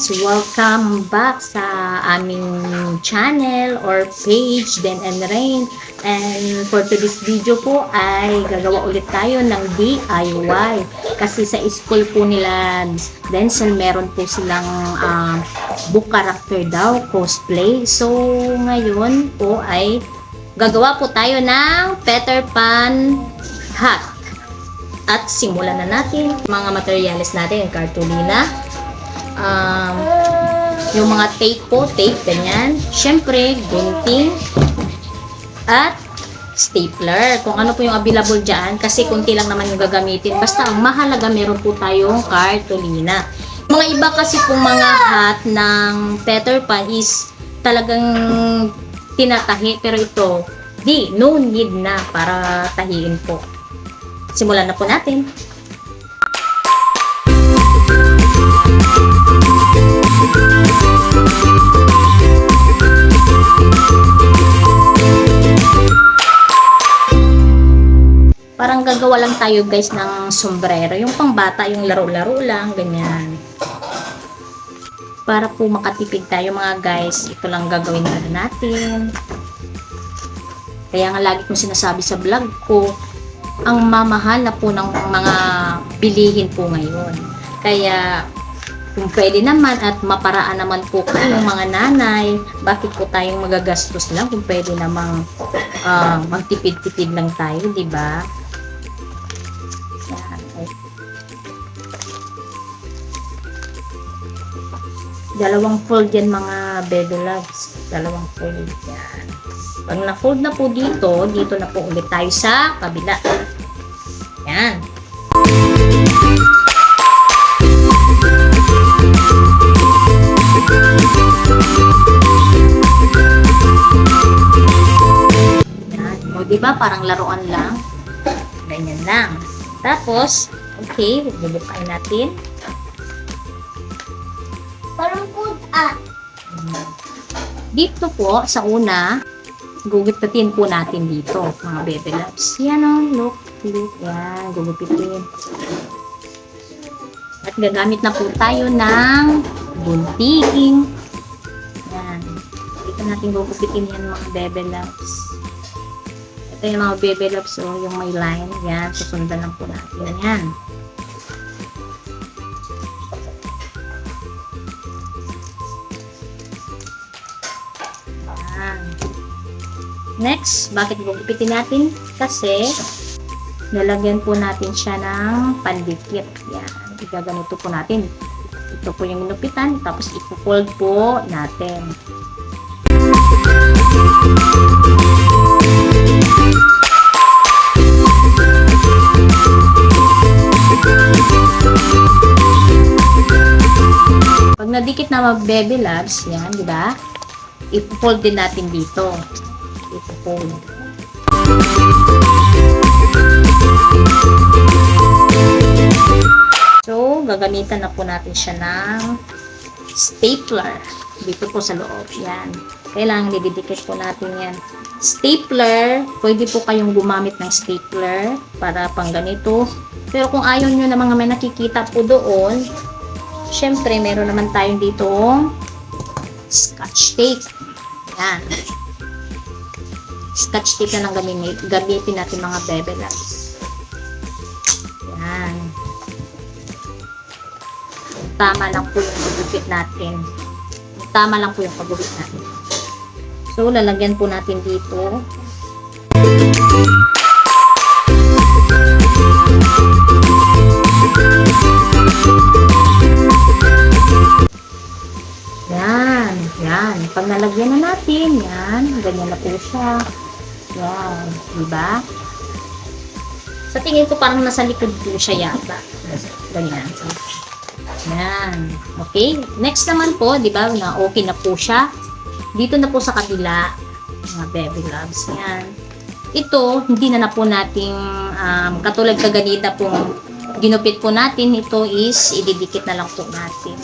Guys! Welcome back sa aming channel or page, Den and Rain. And for today's video po ay gagawa ulit tayo ng DIY. Kasi sa school po nila Denzel meron po silang um, book character daw, cosplay. So ngayon po ay gagawa po tayo ng Peter Pan hat. At simulan na natin mga materials natin, yung cartolina, um, yung mga tape po, tape, ganyan. Siyempre, gunting, at stapler. Kung ano po yung available dyan, kasi kunti lang naman yung gagamitin. Basta ang mahalaga, meron po tayong cartolina. Mga iba kasi pong mga hat ng Peter Pan is talagang tinatahi. Pero ito, di, no need na para tahiin po. Simulan na po natin. Lang tayo guys ng sombrero. Yung pangbata, yung laro-laro lang, ganyan. Para po makatipid tayo mga guys, ito lang gagawin na natin. Kaya nga lagi kong sinasabi sa vlog ko, ang mamahal na po ng mga bilihin po ngayon. Kaya kung pwede naman at maparaan naman po kayong mga nanay, bakit po tayong magagastos lang kung pwede namang ah, magtipid-tipid lang tayo, di ba? Dalawang fold yan mga baby loves. Dalawang fold yan. Pag na-fold na po dito, dito na po ulit tayo sa kabila. Yan. Yan. O, di ba? Parang laruan lang. Ganyan lang. Tapos, okay, bubukain natin. Parang ah. Dito po, sa una, gugupitin po natin dito, mga baby loves. Yan o, look, look, yan, gugupitin. At gagamit na po tayo ng gunting. Yan. Dito natin gugupitin yan, mga baby loves. Ito yung mga baby loves, oh, yung may line. Yan, susundan lang po natin yan. Yan. Next, bakit gugupitin natin? Kasi, lalagyan po natin siya ng pandikit. Yan. Igaganito po natin. Ito po yung inupitan. Tapos, ipo-fold po natin. Pag nadikit na mga baby loves, yan, di ba? Ipo-fold din natin dito. Ipo-fold. So, gagamitan na po natin siya ng stapler. Dito po sa loob. Yan. Kailangan didikit po natin yan. Stapler, pwede po kayong gumamit ng stapler para pang ganito. Pero kung ayaw nyo na mga may nakikita po doon, syempre, meron naman tayong dito scotch tape. Yan. Scotch tape na lang gamitin, natin mga bebe loves. Yan. Tama lang po yung pagupit natin. Tama lang po yung pagupit natin. So, lalagyan po natin dito. Pag nalagyan na natin, yan, ganyan na po siya. Yan, di ba? Sa tingin ko parang nasa likod po siya yata. Ganyan. Yan. Okay. Next naman po, di ba, na okay na po siya. Dito na po sa kabila, mga baby loves. Yan. Ito, hindi na na po nating, um, katulad kaganina pong ginupit po natin, ito is ididikit na lang po natin.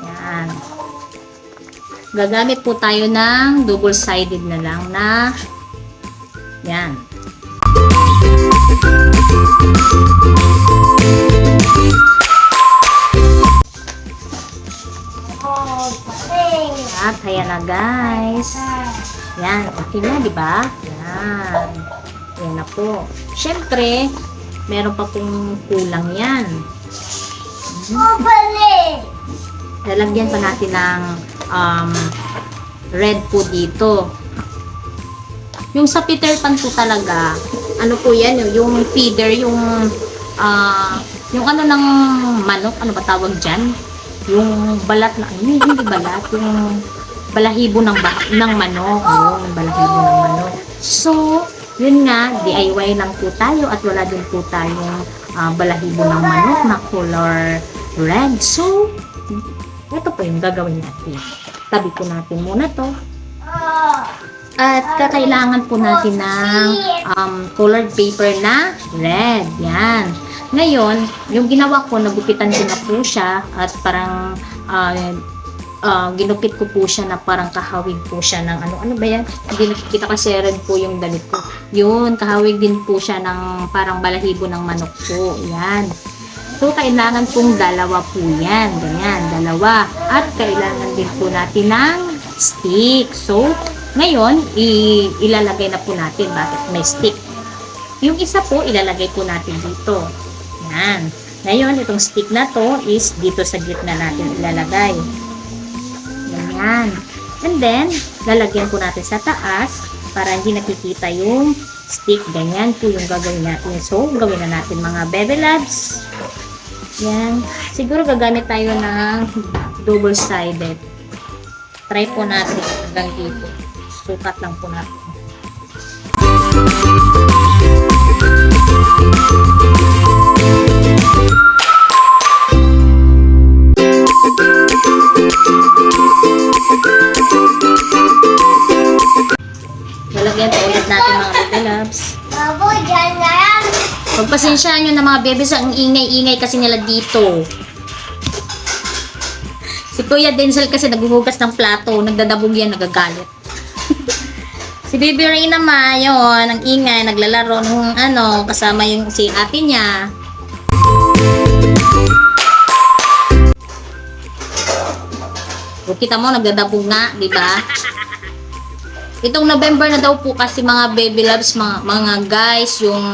Yan gagamit po tayo ng double-sided na lang na yan. At ayan na guys. Yan, okay na, di ba? Yan. Yan na po. Siyempre, meron pa pong kulang yan. Mm -hmm. Lalagyan pa natin ng um, red po dito. Yung sa Peter Pan po talaga, ano po yan, yung- yung feeder, yung ah, yung ano ng manok, ano ba tawag dyan? Yung balat na, hindi, hindi balat, yung balahibo ng, ba, ng manok. Yun, balahibo ng manok. So, yun nga, DIY lang po tayo at wala din po tayong ah, balahibo ng manok na color red. So, ito po yung gagawin natin. Tabi po natin muna to. At kakailangan po natin ng um, colored paper na red. Yan. Ngayon, yung ginawa ko, nagupitan ko na po siya at parang ah, ah, ginupit ko po siya na parang kahawig po siya ng ano, ano ba yan? Hindi nakikita kasi red po yung damit ko. Yun, kahawig din po siya ng parang balahibo ng manok po. Yan. So, kailangan pong dalawa po yan. Ganyan, dalawa. At kailangan din po natin ng stick. So, ngayon, ilalagay na po natin bakit may stick. Yung isa po, ilalagay po natin dito. Yan. Ngayon, itong stick na to is dito sa gitna natin ilalagay. Ganyan. And then, lalagyan po natin sa taas para hindi nakikita yung stick. Ganyan po yung gagawin natin. So, gawin na natin mga bebe labs. Yan. Siguro gagamit tayo ng double-sided. Try po natin hanggang dito. Sukat lang po natin. Lalagyan po ulit natin mga bebe loves. babo, dyan yan. Pagpasensyaan nyo na mga bebes, ang ingay-ingay kasi nila dito. Si Kuya Denzel kasi naghuhugas ng plato, nagdadabog yan, nagagalit. si Baby Ray naman, yun, ang ingay, naglalaro nung ano, kasama yung si ate niya. O, kita mo, nagdadabog nga, di ba? Itong November na daw po kasi mga baby loves, mga, mga guys, yung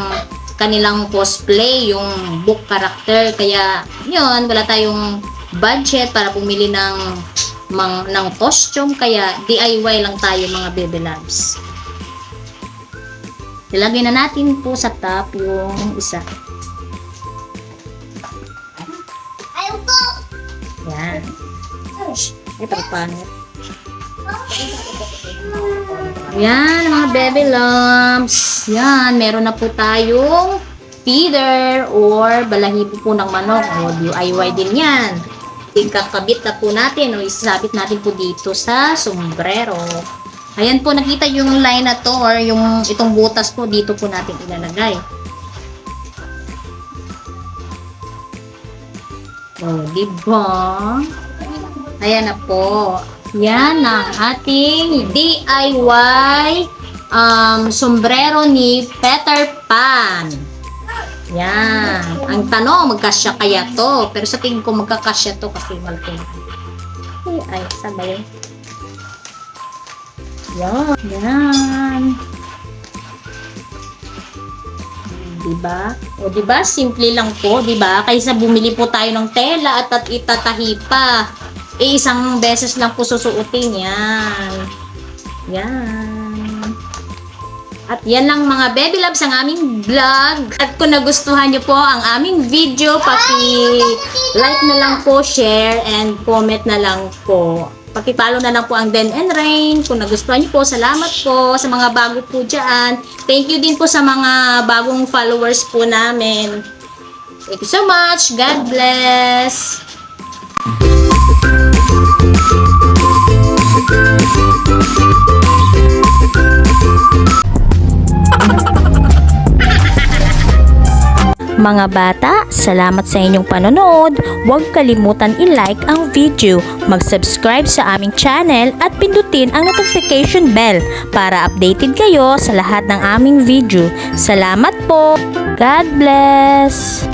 kanilang cosplay, yung book character. Kaya, yun, wala tayong budget para bumili ng mang, ng costume. Kaya, DIY lang tayo mga baby loves. Ilagay na natin po sa top yung isa. Ayaw ko. Yan. Ito pa. Yan, mga baby lumps. Yan, meron na po tayong feeder or balahibo po ng manok. O, DIY din yan. Ikakabit na po natin o isasabit natin po dito sa sombrero. Ayan po, nakita yung line na to or yung itong butas po, dito po natin ilalagay. O, diba? Ayan na po. Yan ang ating DIY um, sombrero ni Peter Pan. Yan. Ang tanong, magkasya kaya to? Pero sa tingin ko magkakasya to kasi malaki. Ay, ay, sabay. Yan. Yan. Diba? O diba? Simple lang po, diba? Kaysa bumili po tayo ng tela at, at itatahi pa. Eh, isang beses lang po susuotin yan. Yan. At yan lang mga baby loves ang aming vlog. At kung nagustuhan nyo po ang aming video, paki-like na lang po, share, and comment na lang po. Paki-follow na lang po ang Den and Rain. Kung nagustuhan nyo po, salamat po sa mga bago po dyan. Thank you din po sa mga bagong followers po namin. Thank you so much. God bless. Mga bata, salamat sa inyong panonood. Huwag kalimutan i-like ang video, mag-subscribe sa aming channel at pindutin ang notification bell para updated kayo sa lahat ng aming video. Salamat po! God bless!